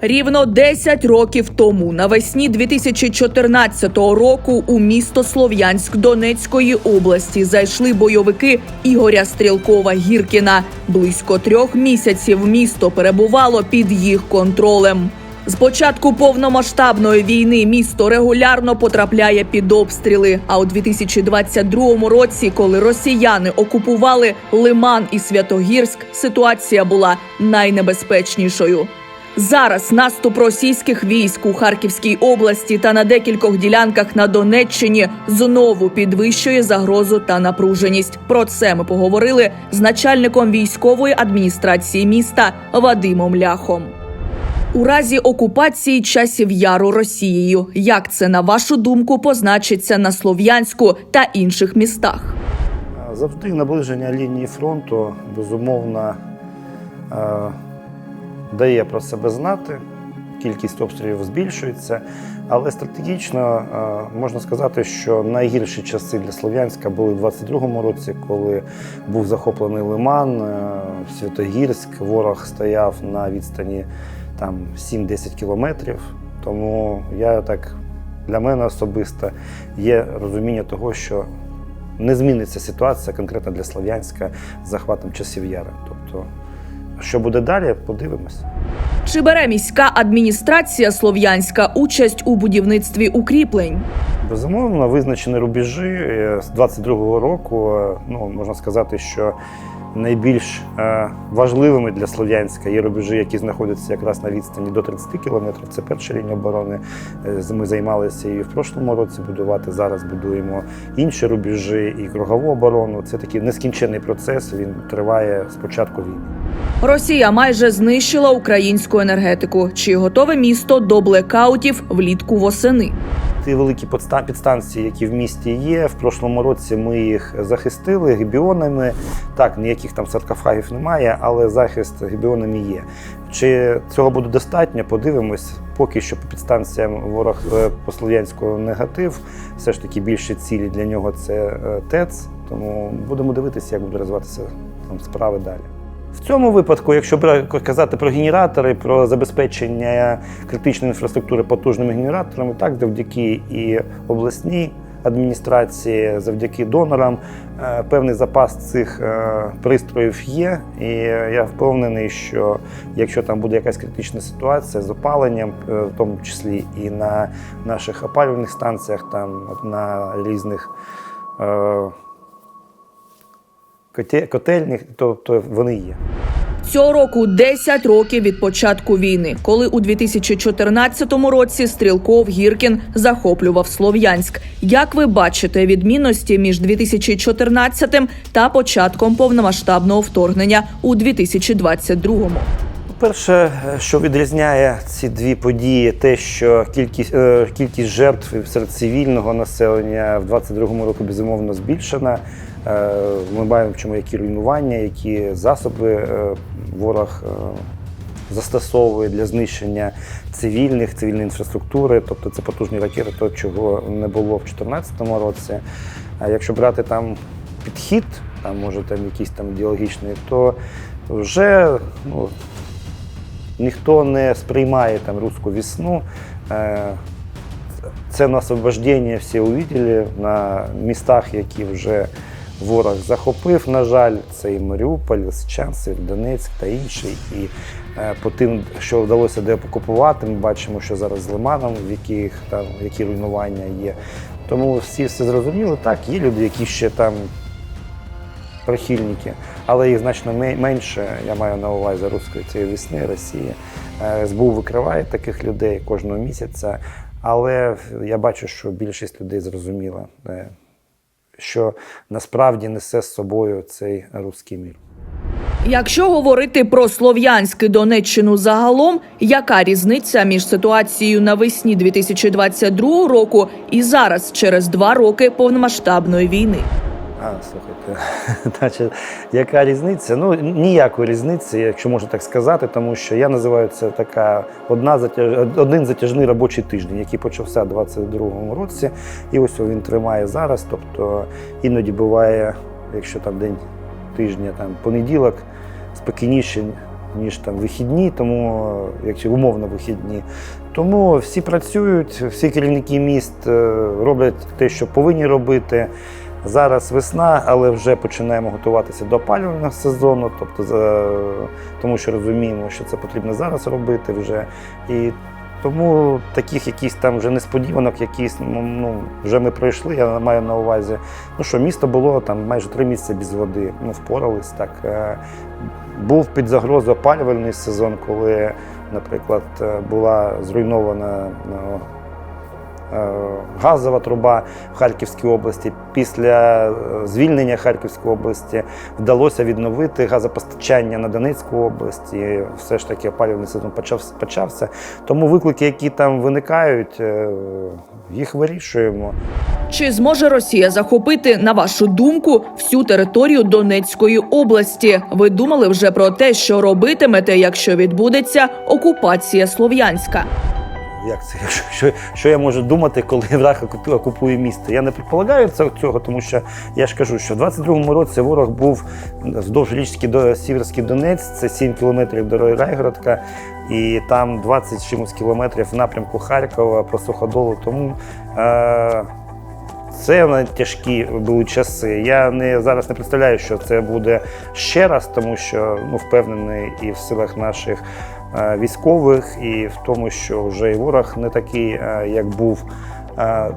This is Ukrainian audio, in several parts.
Рівно 10 років тому, навесні 2014 року, у місто Слов'янськ Донецької області зайшли бойовики Ігоря Стрілкова Гіркіна. Близько трьох місяців місто перебувало під їх контролем. З початку повномасштабної війни місто регулярно потрапляє під обстріли. А у 2022 році, коли росіяни окупували Лиман і Святогірськ, ситуація була найнебезпечнішою. Зараз наступ російських військ у Харківській області та на декількох ділянках на Донеччині знову підвищує загрозу та напруженість. Про це ми поговорили з начальником військової адміністрації міста Вадимом Ляхом. У разі окупації часів яру Росією, як це на вашу думку позначиться на Слов'янську та інших містах? Завжди наближення лінії фронту безумовно е, дає про себе знати. Кількість обстрілів збільшується, але стратегічно е, можна сказати, що найгірші часи для Слов'янська були в 22-му році, коли був захоплений Лиман, е, Святогірськ, ворог стояв на відстані там 7-10 кілометрів. Тому я так для мене особисто є розуміння того, що не зміниться ситуація конкретно для Слов'янська з захватом часів яра. Тобто, що буде далі, подивимось. Чи бере міська адміністрація Слов'янська участь у будівництві укріплень? Безумовно, визначені рубежі е, з 22-го року. е, Ну можна сказати, що найбільш е, важливими для Слов'янська є рубежі, які знаходяться якраз на відстані до 30 кілометрів. Це перша лінія оборони. Е, Ми займалися і в прошлому році будувати. Зараз будуємо інші рубежі і кругову оборону. Це такий нескінчений процес. Він триває з початку війни. Росія майже знищила українську енергетику. Чи готове місто до блекаутів влітку восени? Ті великі підстанції, які в місті є. В прошлому році ми їх захистили гібіонами. Так, ніяких там саркофагів немає, але захист гібіонами є. Чи цього буде достатньо? Подивимось. Поки що по підстанціям ворог е, по слов'янську негатив. Все ж таки більші цілі для нього це е, ТЕЦ. Тому будемо дивитися, як будуть розвиватися там справи далі. В цьому випадку, якщо казати про генератори, про забезпечення критичної інфраструктури потужними генераторами, так завдяки і обласній адміністрації, завдяки донорам, е, певний запас цих е, пристроїв є. І я впевнений, що якщо там буде якась критична ситуація з опаленням, е, в тому числі і на наших опалювальних станціях, там на різних. Котельних, то, то вони є. Цього року 10 років від початку війни, коли у 2014 році Стрілков Гіркін захоплював Слов'янськ. Як ви бачите відмінності між 2014 та початком повномасштабного вторгнення у 2022? Перше, що відрізняє ці дві події, те, що кількість, е, кількість жертв серед цивільного населення в 22-му році безумовно збільшена. Е, Ми бачимо, які руйнування, які засоби е, ворог е, застосовує для знищення цивільних, цивільної інфраструктури, тобто це потужні ракети, то чого не було в 2014 році. А якщо брати там підхід, там може там якийсь там ідеологічний, то вже ну, ніхто не сприймає там руську весну. Е, Це на освобождення всі увидели на містах, які вже ворог захопив. На жаль, це і Маріуполь, Лисичанськ, Донецьк та інші. І е, по тим, що вдалося деокупувати, ми бачимо, що зараз з Лиманом, в яких там які руйнування є. Тому всі все зрозуміли. Так, є люди, які ще там прихильники, але їх значно менше. Я маю на увазі руської цієї весни, Росії. Е, СБУ викриває таких людей кожного місяця, але я бачу, що більшість людей зрозуміла, що насправді несе з собою цей руський мір. Якщо говорити про слов'янську Донеччину загалом, яка різниця між ситуацією навесні 2022 року і зараз, через два роки повномасштабної війни? А, слухайте, значить, яка різниця? Ну, ніякої різниці, якщо можна так сказати, тому що я називаю це така одна затяж... один затяжний робочий тиждень, який почався у 22-му році, і ось він тримає зараз. Тобто іноді буває, якщо там день тижня, там понеділок, спокійніше, ніж там вихідні, тому е, якщо умовно вихідні. Тому всі працюють, всі керівники міст е, роблять те, що повинні робити. Зараз весна, але вже починаємо готуватися до опалювального сезону, тобто тому що розуміємо, що це потрібно зараз робити вже. І тому таких якісь там вже несподіванок, якісь ну, ну, вже ми пройшли, я маю на увазі. Ну що, місто було там майже три місяці без води. Ну, впорались так. Е, Був під загрозою опалювальний сезон, коли, наприклад, е, була зруйнована ну, газова труба в Харківській області. Після е, звільнення Харківської області вдалося відновити газопостачання на Донецьку область. І все ж таки опалювальний сезон почався. Тому виклики, які там виникають, е, їх вирішуємо. Чи зможе Росія захопити, на вашу думку, всю територію Донецької області? Ви думали вже про те, що робитимете, якщо відбудеться окупація Слов'янська? Як це? Що, що, я можу думати, коли враг окупує, місто? Я не предполагаю цього, тому що я ж кажу, що в 22-му році ворог був вздовж річки до Сіверський Донець, це 7 кілометрів до Райгородка, і там 20 чимось кілометрів в напрямку Харкова по суходолу. Тому е, це тяжкі були часи. Я не зараз не представляю, що це буде ще раз, тому що ну, впевнений і в силах наших військових, і в тому, що вже і ворог не такий, е, як був. Е,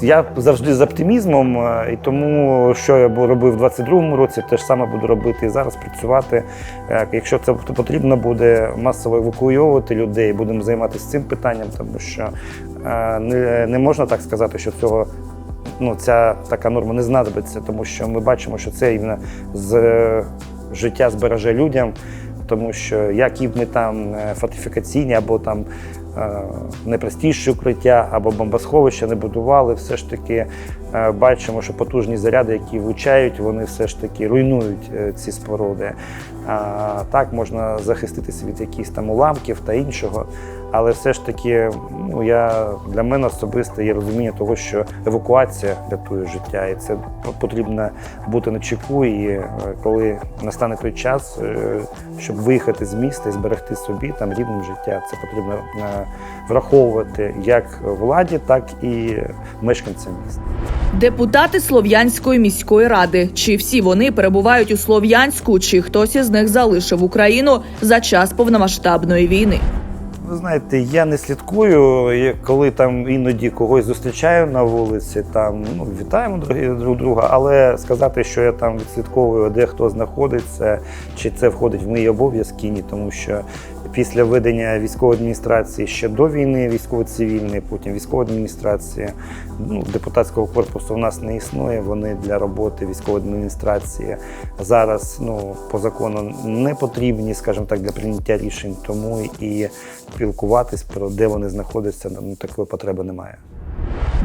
Я завжди з оптимізмом, е, і тому, що я робив у 22-му році, те ж саме буду робити і зараз працювати. Е, Якщо це потрібно буде масово евакуйовувати людей, будемо займатися цим питанням, тому що е, не, не можна так сказати, що цього ну, ця така норма не знадобиться, тому що ми бачимо, що це іменно з е, життя збереже людям, тому що які б ми там е, фортифікаційні або там найпростіші укриття або бомбосховища не будували, все ж таки е, бачимо, що потужні заряди, які влучають, вони все ж таки руйнують е, ці споруди. Так можна захиститися від якихось там уламків та іншого. Але все ж таки, ну я для мене особисто є розуміння того, що евакуація рятує життя, і це потрібно бути на чеку. І е, коли настане той час, е, щоб виїхати з міста і зберегти собі там рівнем життя, це потрібно е, враховувати як владі, так і мешканцям міста. Депутати Слов'янської міської ради. Чи всі вони перебувають у Слов'янську, чи хтось із них залишив Україну за час повномасштабної війни? Ви знаєте, я не слідкую, коли там іноді когось зустрічаю на вулиці, там ну вітаємо друг, друг друга, але сказати, що я там відслідковую, де хто знаходиться, чи це входить в мої обов'язки, ні, тому що після введення військової адміністрації ще до війни, військово-цивільної, потім військова адміністрація, ну, депутатського корпусу в нас не існує. Вони для роботи військової адміністрації зараз ну, по закону не потрібні, скажімо так, для прийняття рішень. Тому і спілкуватись про де вони знаходяться, ну такої потреби немає.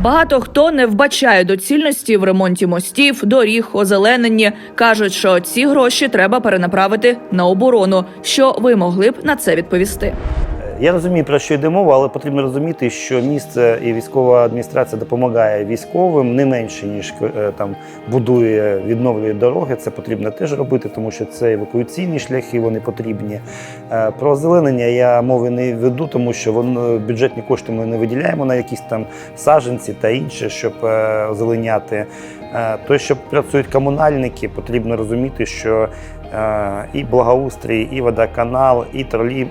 Багато хто не вбачає доцільності в ремонті мостів, доріг, озелененні. кажуть, що ці гроші треба перенаправити на оборону. Що ви могли б на це відповісти? Я розумію, про що йде мова, але потрібно розуміти, що місце і військова адміністрація допомагає військовим не менше, ніж е, там будує, відновлює дороги. Це потрібно теж робити, тому що це евакуаційні шляхи, вони потрібні. Е, Про озеленення я мови не веду, тому що воно бюджетні кошти ми не виділяємо на якісь там саджанці та інше, щоб е, озеленяти. Е, То, що працюють комунальники, потрібно розуміти, що е, і благоустрій, і водоканал, і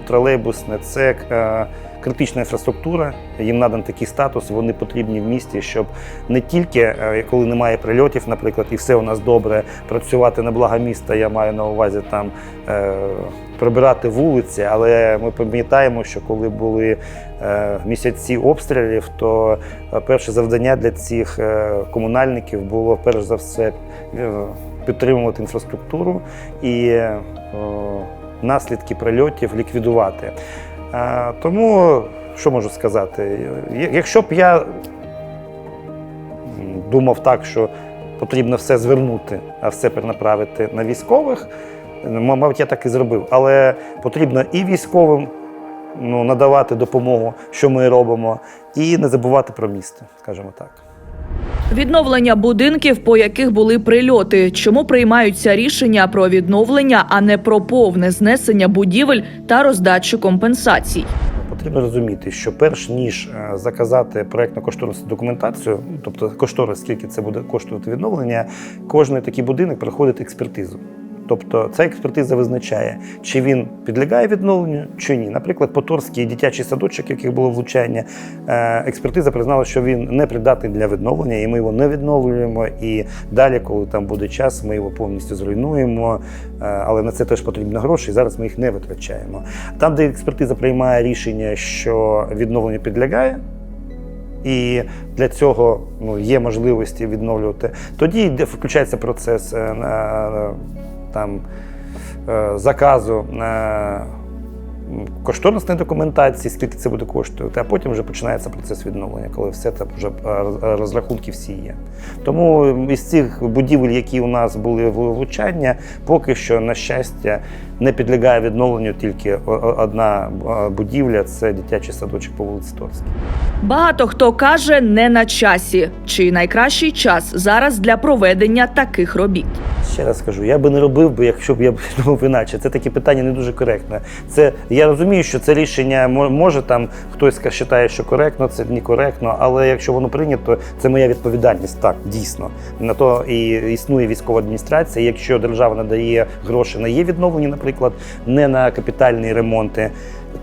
тролейбусне це е, критична інфраструктура. Їм надан такий статус, вони потрібні в місті, щоб не тільки е, коли немає прильотів, наприклад, і все у нас добре, працювати на благо міста. Я маю на увазі там е, прибирати вулиці, але ми пам'ятаємо, що коли були е, місяці обстрілів, то е, перше завдання для цих е, комунальників було перш за все е, підтримувати інфраструктуру і е, наслідки прильотів ліквідувати. Е, Тому що можу сказати? Якщо б я думав так, що потрібно все звернути, а все перенаправити на військових, мабуть, я так і зробив. Але потрібно і військовим ну, надавати допомогу, що ми робимо, і не забувати про місто, скажімо так. Відновлення будинків, по яких були прильоти. Чому приймаються рішення про відновлення, а не про повне знесення будівель та роздачу компенсацій? Потрібно розуміти, що перш ніж е, заказати проектно-кошторисну документацію, ну, тобто кошторис, скільки це буде коштувати відновлення, кожен такий будинок проходить експертизу. Тобто ця експертиза визначає, чи він підлягає відновленню, чи ні. Наприклад, Поторський дитячий садочок, яких було влучання, е, експертиза признала, що він не придатний для відновлення, і ми його не відновлюємо. І далі, коли там буде час, ми його повністю зруйнуємо. Е, Але на це теж потрібно гроші. і Зараз ми їх не витрачаємо. Там, де експертиза приймає рішення, що відновлення підлягає. І для цього ну, є можливості відновлювати. Тоді включається процес е, там, е, заказу е, кошторисної документації, скільки це буде коштувати, а потім вже починається процес відновлення, коли все це вже е, розрахунки всі є. Тому із цих будівель, які у нас були влучання, поки що, на щастя, не підлягає відновленню тільки одна е, будівля це дитячий садочок по вулиці Торській. Багато хто каже не на часі. Чи найкращий час зараз для проведення таких робіт? Ще раз скажу, я би не робив би, якщо б я думав іначе. Це таке питання не дуже коректне. Це я розумію, що це рішення може там хтось вважає, що коректно, це некоректно, але якщо воно прийнято, це моя відповідальність. Так, дійсно. На то і існує військова адміністрація. Якщо держава надає гроші на її відновлення, наприклад, не на капітальні ремонти.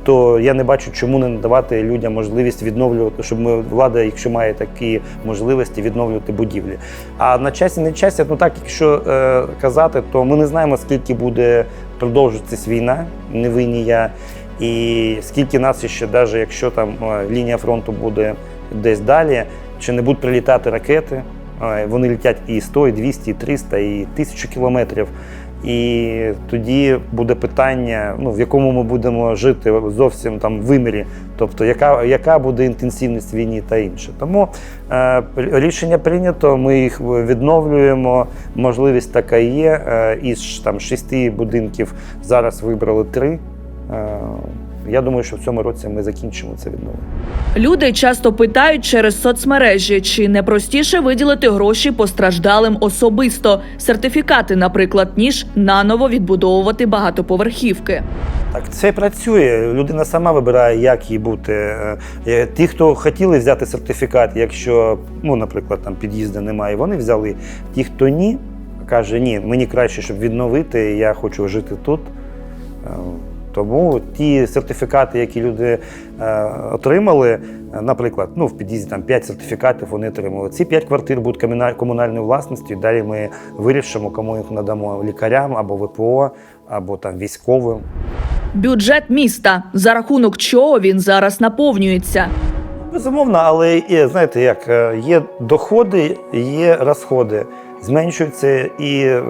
То я не бачу, чому не надавати людям можливість відновлювати, щоб ми влада, якщо має такі можливості, відновлювати будівлі. А на часі, не часі, ну так, якщо е, казати, то ми не знаємо, скільки буде продовжуватися війна, не винні я, і скільки нас ще, навіть якщо там е, лінія фронту буде десь далі, чи не будуть прилітати ракети. Е, Вони літять і 100, і 200, і 300, і 1000 кілометрів. І тоді буде питання, ну, в якому ми будемо жити зовсім там вимірі, тобто яка, яка буде інтенсивність війни та інше. Тому е, рішення прийнято, ми їх відновлюємо. Можливість така є. Е, із там шести будинків зараз вибрали три. Е, я думаю, що в цьому році ми закінчимо це відновлення. Люди часто питають через соцмережі, чи не простіше виділити гроші постраждалим особисто, сертифікати, наприклад, ніж наново відбудовувати багатоповерхівки. Так, це працює. Людина сама вибирає, як їй бути. Е, е, Ті, хто хотіли взяти сертифікат, якщо, ну, наприклад, там під'їзду немає, вони взяли. Ті, хто ні, каже, ні, мені краще, щоб відновити, я хочу жити тут. Тому ті сертифікати, які люди е, отримали, е, наприклад, ну, в під'їзді там 5 сертифікатів вони отримали. Ці 5 квартир будуть комуна- комунальною власністю. Далі ми вирішимо, кому їх надамо лікарям або ВПО, або там військовим. Бюджет міста за рахунок чого він зараз наповнюється. Безумовно, але є, знаєте, як е, є доходи, є розходи. Зменшуються і е,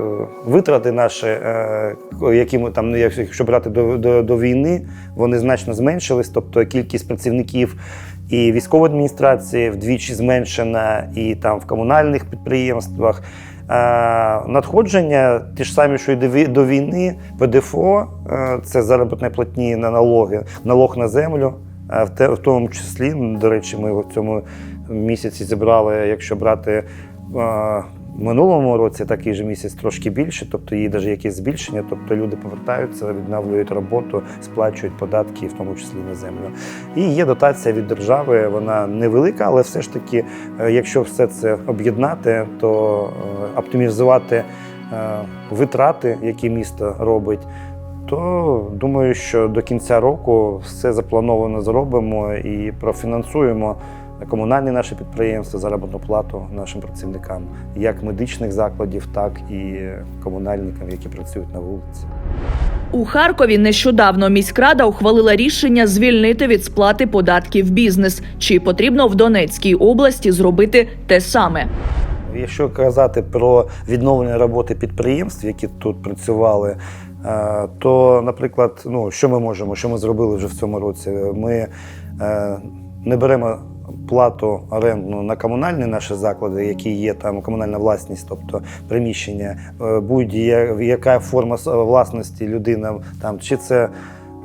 витрати наші, е, які ми там, ну, якщо брати до, до, до війни, вони значно зменшились. Тобто кількість працівників і військової адміністрації вдвічі зменшена, і там в комунальних підприємствах. Е, Надходження ті ж самі, що й до війни, ПДФО це заробітні платні на налоги, налог на землю. В, тому числі, ну, до речі, ми в цьому місяці зібрали, якщо брати минулому році такий же місяць трошки більше, тобто є навіть якесь збільшення, тобто люди повертаються, відновлюють роботу, сплачують податки, в тому числі на землю. І є дотація від держави, вона невелика, але все ж таки, е, якщо все це об'єднати, то е, оптимізувати е, витрати, які місто робить, то думаю, що до кінця року все заплановано зробимо і профінансуємо комунальні наші підприємства, заробітну плату нашим працівникам, як медичних закладів, так і комунальникам, які працюють на вулиці. У Харкові нещодавно міськрада ухвалила рішення звільнити від сплати податків бізнес. Чи потрібно в Донецькій області зробити те саме? Якщо казати про відновлення роботи підприємств, які тут працювали, е, то, наприклад, ну, що ми можемо, що ми зробили вже в цьому році? Ми е, не беремо плату орендну на комунальні наші заклади, які є там комунальна власність, тобто приміщення, е, будь-яка форма власності людина, там, чи це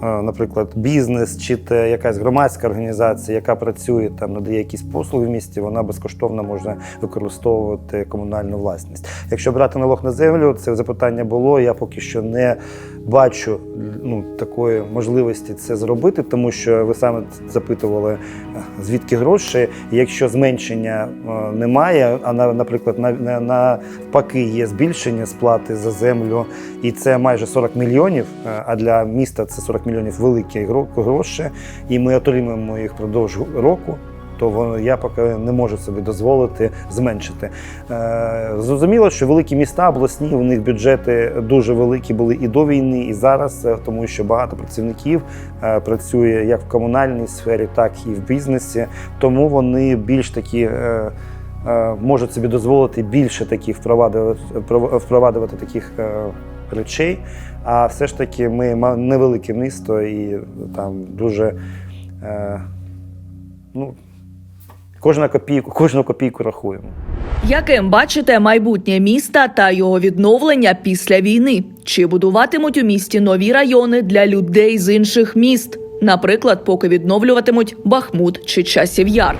е, наприклад, бізнес чи те якась громадська організація, яка працює там, надає якісь послуги в місті, вона безкоштовно може використовувати комунальну власність. Якщо брати налог на землю, це запитання було. Я поки що не бачу ну, такої можливості це зробити, тому що ви саме запитували, е, звідки гроші. Якщо зменшення е, немає, а на, наприклад, на, на, навпаки є збільшення сплати за землю, і це майже 40 мільйонів. е, А для міста це 40 мільйонів великі гро- гроші, і ми отримуємо їх впродовж року. То я поки не можу собі дозволити зменшити. Е, Зрозуміло, що великі міста обласні, у них бюджети дуже великі були і до війни, і зараз, е, тому що багато працівників е, працює як в комунальній сфері, так і в бізнесі. Тому вони більш такі. Можуть собі дозволити більше таких впроваджувати, впроваджувати таких речей. А все ж таки, ми невелике місто і там дуже ну, кожна копійку, кожну копійку рахуємо. Яким бачите майбутнє міста та його відновлення після війни? Чи будуватимуть у місті нові райони для людей з інших міст? Наприклад, поки відновлюватимуть Бахмут чи Часів Яр.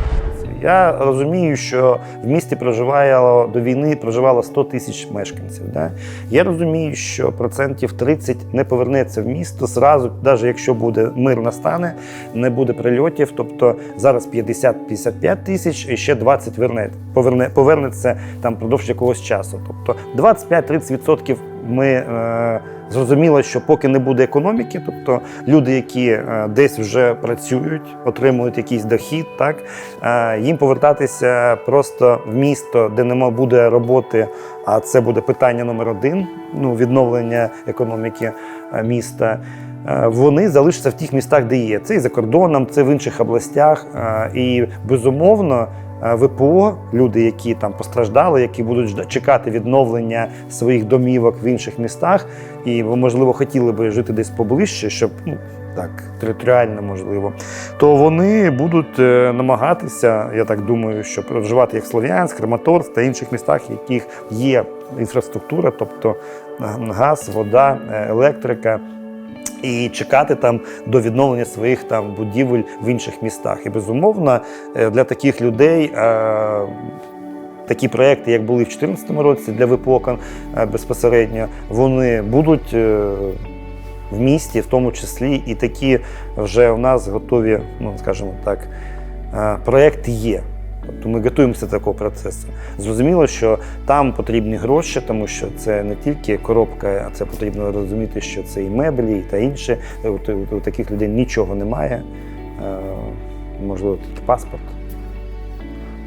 Я розумію, що в місті проживало до війни проживало 100 тисяч мешканців. Да? Я розумію, що процентів 30 не повернеться в місто зразу, навіть якщо буде мир настане, не буде прильотів. Тобто зараз 50-55 тисяч і ще 20 верне, поверне, повернеться там впродовж якогось часу. Тобто 25-30% ми е, зрозуміло, що поки не буде економіки, тобто люди, які е, десь вже працюють, отримують якийсь дохід, так е, їм повертатися просто в місто, де нема буде роботи. А це буде питання номер один ну, відновлення економіки е, міста. Е, Вони залишаться в тих містах, де є. Це і за кордоном, це в інших областях. Е, І безумовно, ВПО, люди, які там постраждали, які будуть чекати відновлення своїх домівок в інших містах, і можливо хотіли би жити десь поближче, щоб ну так територіально можливо, то вони будуть е, намагатися, я так думаю, що проживати як Слов'янськ, Краматорськ та інших містах, в яких є інфраструктура, тобто е, газ, вода, е, електрика і чекати там до відновлення своїх там будівель в інших містах. І безумовно е, для таких людей. е, Такі проекти, як були в 2014 році для ВПО кон- е, безпосередньо, вони будуть в місті, в тому числі, і такі вже у нас готові, ну скажімо так, проекти є. Тобто ми готуємося до такого процесу. Зрозуміло, що там потрібні гроші, тому що це не тільки коробка, а це потрібно розуміти, що це і меблі, і та інше. У, таких людей нічого немає. Е, Можливо, тут паспорт.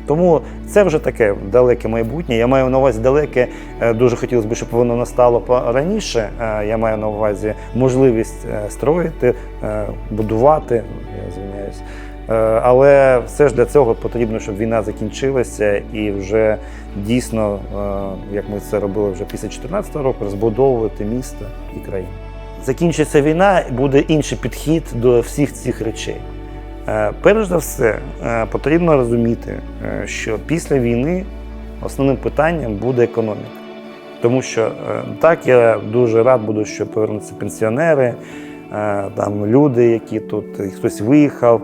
Тому це вже таке далеке майбутнє. Я маю на увазі далеке. е, Дуже хотілося б, щоб воно настало раніше. Е, Я маю на увазі можливість строїти, будувати. Я звиняюсь. Е, Але все ж для цього потрібно, щоб війна закінчилася і вже дійсно, е, як ми це робили вже після 2014 року, розбудовувати місто і країну. Закінчиться війна, буде інший підхід до всіх цих речей. Е, Перш за все, потрібно розуміти, що після війни основним питанням буде економіка. Тому що так я дуже рад буду, що повернуться пенсіонери, там люди, які тут хтось виїхав.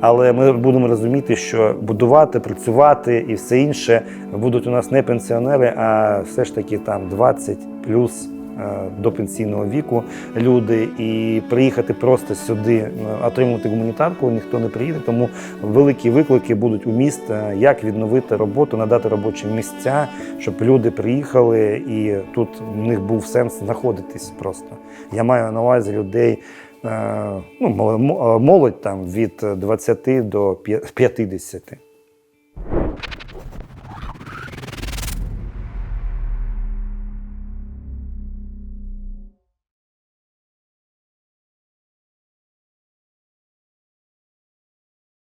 Але ми будемо розуміти, що будувати, працювати і все інше будуть у нас не пенсіонери, а все ж таки там 20 плюс е, до пенсійного віку люди. І приїхати просто сюди е, отримувати гуманітарку ніхто не приїде. Тому великі виклики будуть у міст, е, як відновити роботу, надати робочі місця, щоб люди приїхали і тут в них був сенс знаходитись просто. Я маю на увазі людей. Е, Ну, мол- молодь там від 20 до п'я- 50.